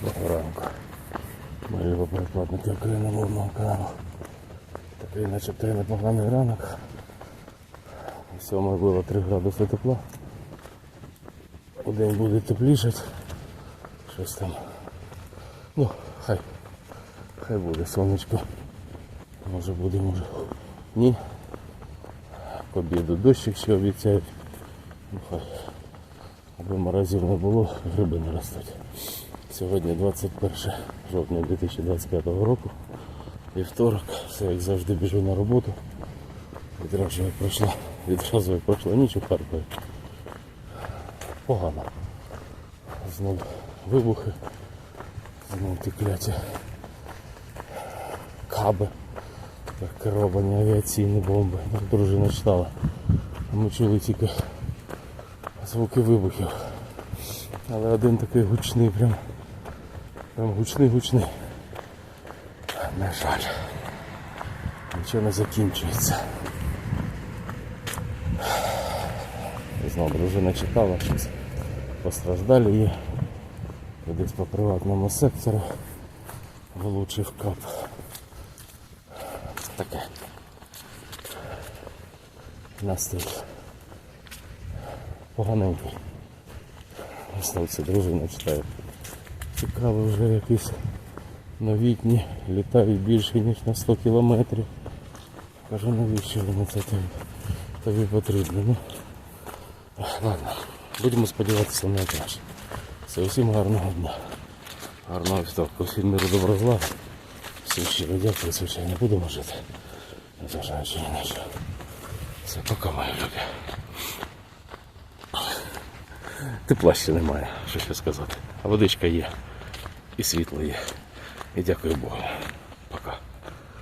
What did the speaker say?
Доброго ранку. Мої любі перекладники україномовного каналу. Такий начебто непоганий ранок. Сьоме було 3 градуси тепла. День буде тепліше. Щось там. Ну, хай. Хай буде сонечко. Може буде, може. Ні. К дощик ще обіцяють. Ну хай. Аби морозів не було, гриби не ростуть. Сьогодні 21 жовтня 2025 року. Вівторок, все як завжди біжу на роботу. Відразу як пройшла, відразу як пройшла ніч у Харкові. Погано. Знов вибухи, знов ті кляті каби, керовані авіаційні бомби. Дружина читала. Ми чули тільки звуки вибухів. Але один такий гучний, прям, прям гучний гучний. На жаль. Нічого не закінчується. Знову дружина чекала, щось постраждалі є. Десь по приватному сектору влучив кап. Таке. Настрій. Поганенький. Це дружина читає. Цікаво вже якісь новітні літають більше ніж на 100 кілометрів. Кажу, навіщо воно це тобі, тобі потрібно? Ну, ладно, будемо сподіватися на найкраще. Все, усім гарного дня. Гарного вівторку, всім миру добро зла. Всім щиро дякую, звичайно, будемо жити. Незважаючи ні на що. Все, пока, мої любі. Тепла ще немає, що ще сказати. А водичка є. І світло є. І дякую Богу.